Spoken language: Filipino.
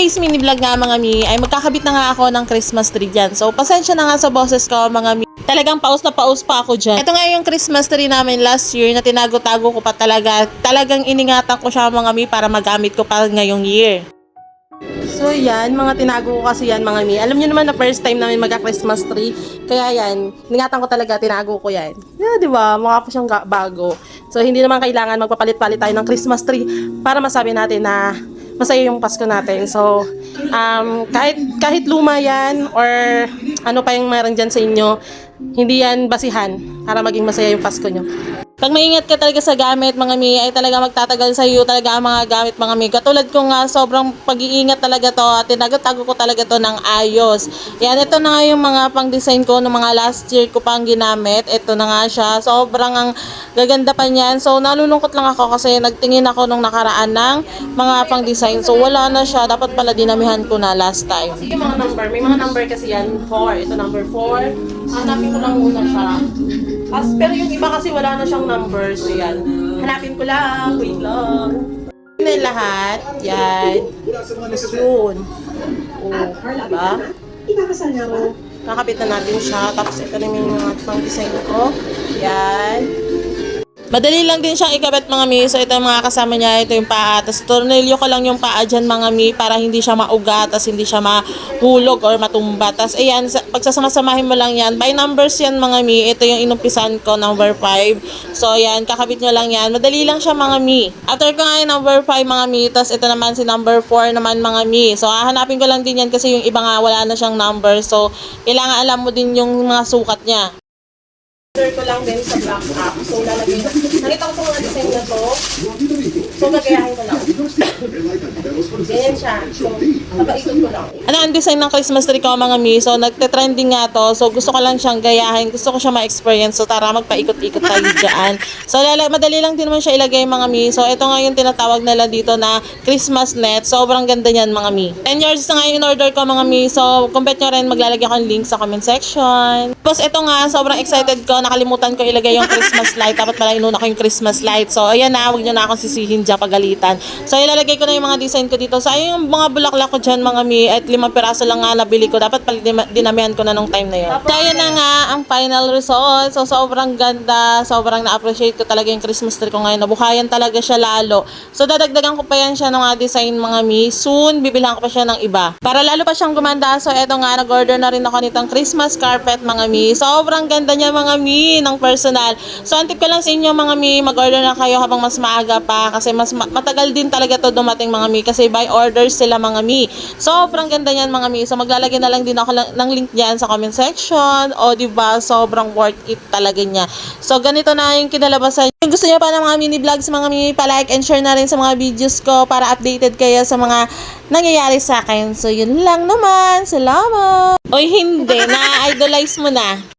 today's mini vlog nga mga mi ay magkakabit na nga ako ng Christmas tree dyan. So pasensya na nga sa boses ko mga mi. Talagang paus na paus pa ako dyan. Ito nga yung Christmas tree namin last year na tinago-tago ko pa talaga. Talagang iningatan ko siya mga mi para magamit ko pa ngayong year. So yan, mga tinago ko kasi yan mga mi. Alam niyo naman na first time namin magka-Christmas tree. Kaya yan, ingatan ko talaga, tinago ko yan. Yeah, di ba? Mukha pa siyang bago. So hindi naman kailangan magpapalit-palit tayo ng Christmas tree para masabi natin na masaya yung Pasko natin. So, um, kahit, kahit luma yan or ano pa yung meron dyan sa inyo, hindi yan basihan para maging masaya yung Pasko nyo. Pag maingat ka talaga sa gamit, mga mi, ay talaga magtatagal sa iyo talaga ang mga gamit, mga mi. Katulad ko nga, sobrang pag-iingat talaga to at tinagatago ko talaga to ng ayos. Yan, ito na nga yung mga pang-design ko ng mga last year ko pang ginamit. Ito na nga siya. Sobrang ang gaganda pa niyan. So, nalulungkot lang ako kasi nagtingin ako nung nakaraan ng mga pang-design. So, wala na siya. Dapat pala dinamihan ko na last time. Sige, mga number. May mga number kasi yan. 4. Ito number 4. Hanapin ko lang muna siya. As, pero yung iba kasi wala na siyang number. So, yan. Hanapin ko lang. Wait lang. Na lahat. Yan. Yun. Oh, diba? So, kakapit na natin siya. Tapos ito na yung mga pang-design ko. Yan. Madali lang din siyang ikabit mga mi. So ito yung mga kasama niya. Ito yung paa. Tapos tornilyo ko lang yung paa dyan mga mi para hindi siya maugat. Tapos hindi siya mahulog or matumba. Tapos ayan, sa- pagsasama-samahin mo lang yan. By numbers yan mga mi. Ito yung inumpisan ko, number 5. So ayan, kakabit nyo lang yan. Madali lang siya mga mi. After ko nga yung number 5 mga mi. Tapos ito naman si number 4 naman mga mi. So hahanapin ko lang din yan kasi yung iba nga wala na siyang number. So kailangan alam mo din yung mga sukat niya. Order ko lang din sa black app. So, lalagay. Nakita ko sa mga design na to. So, gagayahin ko lang. Ganyan siya. So, papaikot ko lang. Ano ang design ng Christmas tree ko mga mi? So, nagte-trending nga to. So, gusto ko lang siyang gayahin. Gusto ko siya ma-experience. So, tara magpaikot-ikot tayo dyan. So, lala, madali lang din naman siya ilagay mga mi. So, ito nga yung tinatawag nila dito na Christmas net. Sobrang ganda niyan mga mi. 10 years na nga yung order ko mga mi. So, bet nyo rin, maglalagay ko ng link sa comment section. Tapos, ito nga, sobrang excited ko. Nakalimutan ko ilagay yung Christmas light. Dapat pala inuna ko yung Christmas light. So, ayan na. Huwag nyo na akong sisihin dyan pagalitan. So, ilalagay ko na yung mga design ko dito. Sayang yung mga bulaklak ko dyan mga mi. At limang piraso lang nga nabili ko. Dapat pala dinamihan ko na nung time na yun. Kaya na nga ang final result. So, sobrang ganda. Sobrang na-appreciate ko talaga yung Christmas tree ko ngayon. Nabuhayan talaga siya lalo. So, dadagdagan ko pa yan siya ng mga design mga mi. Soon, bibilhan ko pa siya ng iba. Para lalo pa siyang gumanda. So, eto nga, nag-order na rin ako nitong Christmas carpet mga mi. Sobrang ganda niya mga mi ng personal. So, antip ko lang sa inyo mga mi. Mag-order na kayo habang mas maaga pa. Kasi mas ma- matagal din talaga to dumating mga mi. Kasi by orders sila mga mi. Sobrang ganda niyan mga mi. So, maglalagay na lang din ako lang- ng link diyan sa comment section. O, di ba Sobrang worth it talaga niya. So, ganito na yung kinalabasan. Kung gusto niyo pa ng mga mini vlogs, mga mi, pa-like and share na rin sa mga videos ko para updated kayo sa mga nangyayari sa akin. So, yun lang naman. Salamat! Oy, hindi. Na-idolize mo na.